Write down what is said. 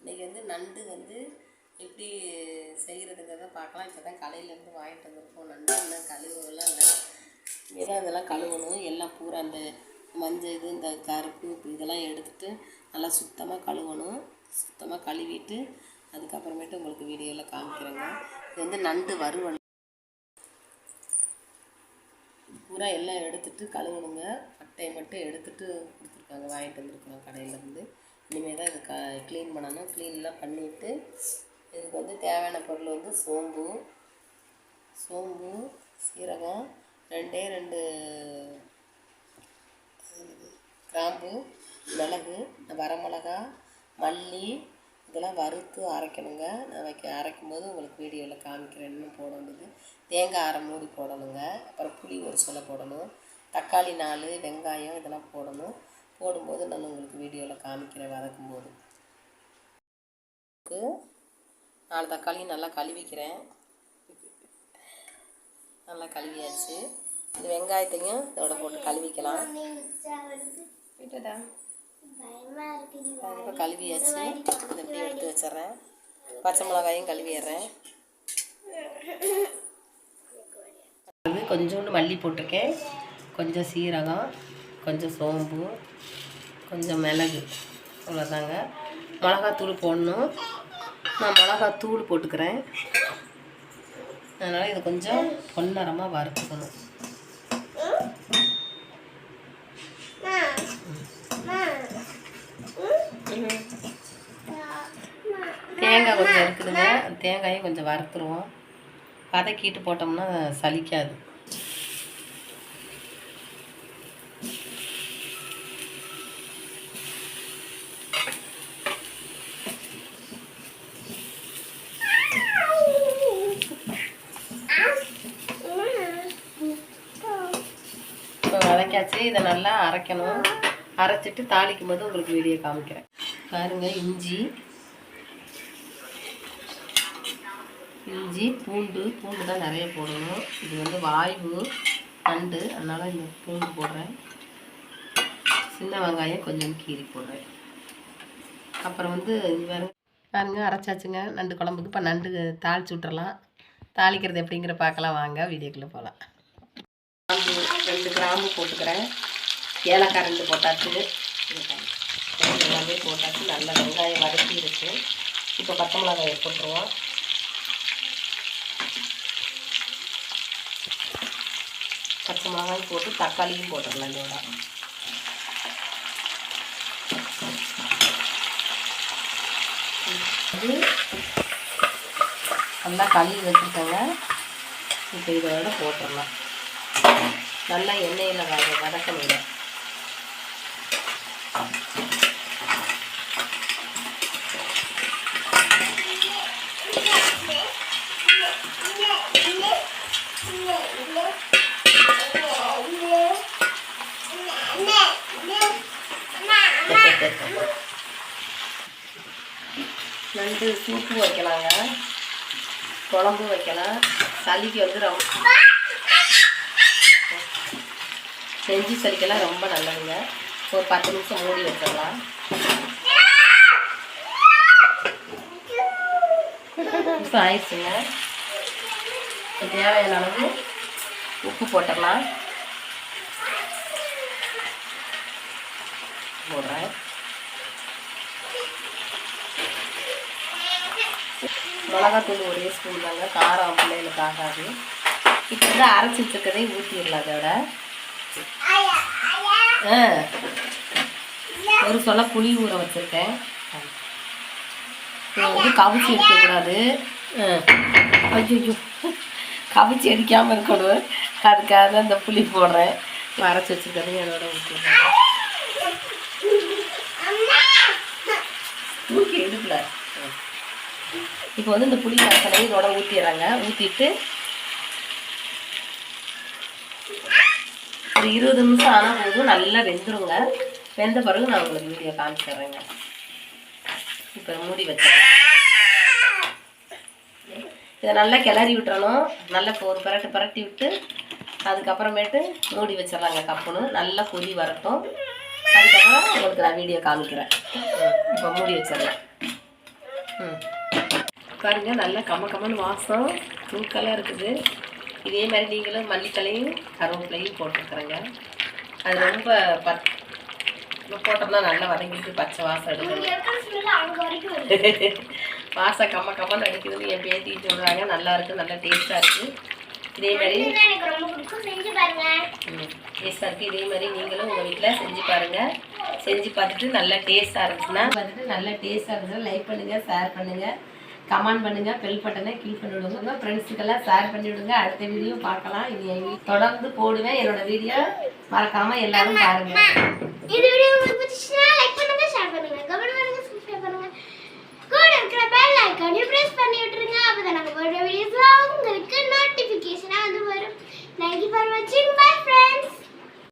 இன்றைக்கி வந்து நண்டு வந்து எப்படி செய்கிறதுங்கிறத பார்க்கலாம். இப்போ தான் கடையிலேருந்து வாங்கிட்டு வந்திருக்கோம். நண்டு இன்னும் கழுவலாம் இல்லை. இதான் இதெல்லாம் கழுவணும். எல்லாம் பூரா அந்த மஞ்சள் இது இந்த கருப்பு இதெல்லாம் எடுத்துகிட்டு நல்லா சுத்தமாக கழுவணும். சுத்தமாக கழுவிட்டு அதுக்கப்புறமேட்டு உங்களுக்கு வீடியோவில் காமிக்கிறேங்க. இது வந்து நண்டு வறுவல். பூரா எல்லாம் எடுத்துகிட்டு கழுவணுங்க. அட்டையை மட்டும் எடுத்துகிட்டு கொடுத்துருக்காங்க. வாங்கிட்டு வந்திருக்கிறோம் கடையிலேருந்து இனிமேல் தான் இது க க்ளீன் பண்ணணும். க்ளீன்லாம் பண்ணிவிட்டு இதுக்கு வந்து தேவையான பொருள் வந்து சோம்பு. சோம்பு சீரகம் ரெண்டே ரெண்டு கிராம்பு மிளகு வரமிளகா மல்லி இதெல்லாம் வறுத்து அரைக்கணுங்க. நான் வைக்க அரைக்கும் போது உங்களுக்கு வீடியோவில் காமிக்கிறேன் இன்னும் போட வேண்டியது. தேங்காய் அரை மூடி போடணுங்க. அப்புறம் புளி ஒரு சொல்ல போடணும். தக்காளி நாலு வெங்காயம் இதெல்லாம் போடணும். போடும்போது நான் உங்களுக்கு வீடியோவில் காமிக்கிறேன் வதக்கும் போது நாலு தக்காளியும் நல்லா கழுவிக்கிறேன். நல்லா கழுவியாச்சு. இந்த வெங்காயத்தையும் இதோட போட்டு கழுவிக்கலாம். இப்போ கழுவியாச்சு. இதை இப்படி எடுத்து வச்சிட்றேன். பச்சை மிளகாயும் கழுவிடுறேன். வந்து கொஞ்சோண்டு மல்லி போட்டிருக்கேன். கொஞ்சம் சீரகம். கொஞ்சம் சோம்பு கொஞ்சம் மிளகு. அவ்வளோதாங்க. மிளகாத்தூள் போடணும். நான் மிளகாத்தூள் போட்டுக்கிறேன். அதனால் இது கொஞ்சம் பொன்னரமாக வறுத்துக்கணும். தேங்காய் கொஞ்சம் இருக்குதுங்க. தேங்காயும் கொஞ்சம் வறுத்துருவோம். வதக்கிட்டு போட்டோம்னா சலிக்காது இப்போ வதக்காச்சு இதை நல்லா அரைக்கணும். அரைச்சிட்டு தாளிக்கும் போது உங்களுக்கு வீடியோ காமிக்கிறேன். பாருங்க இஞ்சி. இஞ்சி பூண்டு. பூண்டு தான் நிறைய போடணும். இது வந்து வாய்வு நண்டு அதனால் இந்த பூண்டு போடுறேன். சின்ன வெங்காயம் கொஞ்சம் கீரி போடுறேன். அப்புறம் வந்து பாருங்க அரைச்சாச்சுங்க. நண்டு குழம்புக்கு. இப்போ நண்டு தாளிச்சு விட்டுறலாம். தாளிக்கிறது எப்படிங்கிற பார்க்கலாம். வாங்க வீடியோக்குள்ளே போகலாம். ரெண்டு கிராம்பு போட்டுக்கிறேன். ஏலக்காய் ரெண்டு போட்டாச்சு. எல்லாமே போட்டாச்சு. நல்ல வெங்காயம் வதக்கி இருக்கு. இப்போ பச்சை மிளகாயை போட்டுருவோம். பச்சை மிளகாய் போட்டு தக்காளியும் போட்டுடலாம் இதோட. இது நல்லா கழுவி வச்சுருக்கேங்க. இப்போ இதோட போட்டுடலாம். நல்லா எண்ணெயில் வத வதக்கணுங்க. நண்டு சூப்பு வைக்கலாங்க. குழம்பு வைக்கலாம். சளிக்கு வந்து ரொம்ப செஞ்சு சளிக்கெல்லாம் ரொம்ப நல்லதுங்க. ஒரு பத்து நிமிஷம் மூடி வச்சிடலாம். நிமிஷம் ஆயிடுச்சுங்க. தேவையான அளவு உப்பு போட்டுடலாம் போடுறேன். மிளகாத்தூள் ஒரே ஸ்பூன் தாங்க. காரம் பிள்ளைகளுக்கு ஆகாது. இப்போ வந்து அரைச்சி வச்சுருக்கதே ஊற்றிடலாம் அதோட ஒரு சொல்ல புளி ஊற வச்சுருக்கேன். இது வந்து கவிச்சி எடுக்கக்கூடாது ஐயோ கவிச்சி அடிக்காமல் இருக்கணும். அதுக்காக தான் இந்த புளி போடுறேன். அரைச்சி வச்சுருக்கேன் என்னோட ஊற்றிடுறேன் தூக்கி எடுக்கல. இப்போ வந்து இந்த புளி கரைசலையும் இதோட ஊற்றிடுறாங்க ஊற்றிட்டு ஒரு இருபது நிமிஷம் ஆனால் போதும். நல்லா வெந்துருங்க. வெந்த பிறகு நான் உங்களுக்கு வீடியோ காமிச்சிடுறேங்க இப்போ மூடி வச்சிடறேன் இதை நல்லா கிளறி விட்டுறணும். நல்லா இப்போ ஒரு பரட்டு பரட்டி விட்டு அதுக்கப்புறமேட்டு மூடி வச்சிடலாங்க கப்புன்னு. நல்லா கொதி வரட்டும். அதுக்கப்புறம் உங்களுக்கு நான் வீடியோ காமிக்கிறேன். இப்போ மூடி வச்சிடலாம். ம். பாருங்கள் நல்லா கம்ம கம்மன்னு வாசம். தூக்கலாக இருக்குது. இதே மாதிரி நீங்களும் மல்லித்தலையும் கருவேப்பிலையும் போட்டுருக்குறேங்க. அது ரொம்ப பத் போட்டோம்னா நல்லா வதங்கிட்டு பச்சை வாசம் எடுக்கணும் வாசம் கம்ம கம்மன்னு அடிக்குதுன்னு என் பேத்தி சொல்கிறாங்க நல்லா இருக்கு நல்லா டேஸ்ட்டாக இருக்குது இதே மாதிரி டேஸ்ட்டாக இருக்குது இதே மாதிரி நீங்களும் உங்கள் வீட்டில் செஞ்சு பாருங்கள் செஞ்சு பார்த்துட்டு நல்லா டேஸ்ட்டாக இருந்துச்சுன்னா பார்த்துட்டு நல்லா டேஸ்ட்டாக இருந்துச்சுன்னா லைக் பண்ணுங்கள் ஷேர் பண்ணுங்கள் கமெண்ட் பண்ணுங்கள் பெல் பட்டனை கிளிக் பண்ணி விடுங்க. உங்கள் ஃப்ரெண்ட்ஸுக்கெல்லாம் ஷேர் பண்ணி விடுங்க. அடுத்த வீடியோ பார்க்கலாம். இது என் தொடர்ந்து போடுவேன். என்னோட வீடியோ மறக்காமல் எல்லாரும் பாருங்கள்